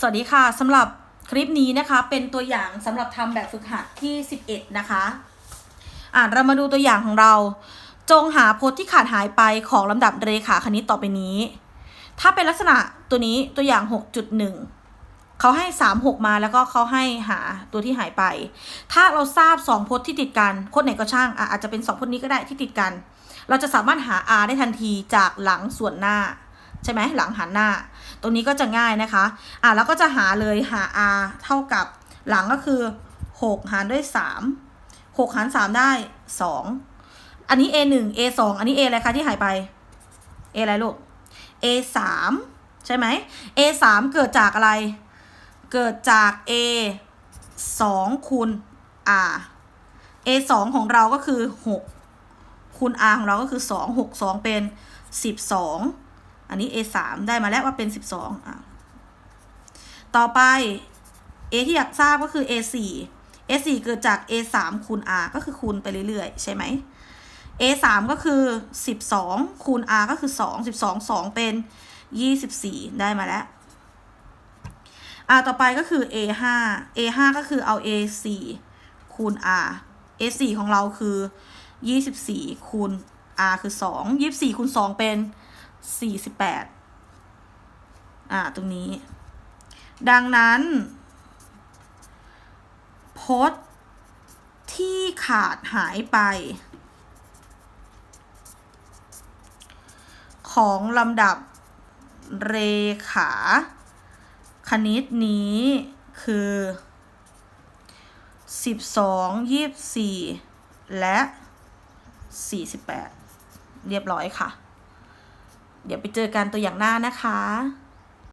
สวัสดีค่ะสำหรับคลิปนี้นะคะเป็นตัวอย่างสำหรับทำแบบฝึกหัดที่ 11 นะคะอะเรามาดูตัวอย่างของเรา จงหาพจน์ที่ขาดหายไปของลำดับเรขาคณิตต่อไปนี้ ถ้าเป็นลักษณะตัวนี้ตัวอย่าง 6.1 เขาให้ 3 6 มาแล้วก็เขาให้หาตัวที่หายไป ถ้าเราทราบ 2พจน์ที่ติดกันพจน์ไหนก็ช่างอะอาจจะเป็น 2พจน์นี้ก็ได้ที่ติดกัน เราจะสามารถหา r ได้ทันทีจากหลังส่วนหน้า ใช่ไหมหลังหันหน้า ตรงนี้ก็จะง่ายนะคะ อะแล้วก็จะหาเลยหา r เท่ากับหลังก็คือ 6 หารด้วย 3 6 หาร 3 ได้ 2 อันนี้ a 1 a 2อันนี้ a อะไรคะที่หายไป a อะไรลูก a 3ใช่ไหม a 3เกิดจากอะไร เกิดจาก a 2คูณ r a 2ของเราก็คือ 6คูณ r ของเราก็คือ 2 6 2 เป็น 12 อันนี้ a 3ได้มาแล้วว่าเป็น 12อะต่อไป a ที่อยากทราบก็คือ a 4 a 4เกิดจาก a 3คูณ r ก็คือคูณไปเรื่อยๆ ใช่ไหม a 3ก็คือ 12 คูณ r ก็คือ 2 12 2 เป็น 24 ได้มาแล้วอะต่อไปก็คือ a 5 a 5ก็คือเอา a 4คูณ r a 4ของเราคือ 24 คูณ r คือ 2 24คูณ 2 เป็น 48อ่า ตรงนี้ ดังนั้นพจน์ที่ขาดหายไป ของลำดับเรขา คณิตนี้คือ 12 24 และ 48 เรียบร้อยค่ะ เดี๋ยวไปเจอกันตัวอย่างหน้านะคะ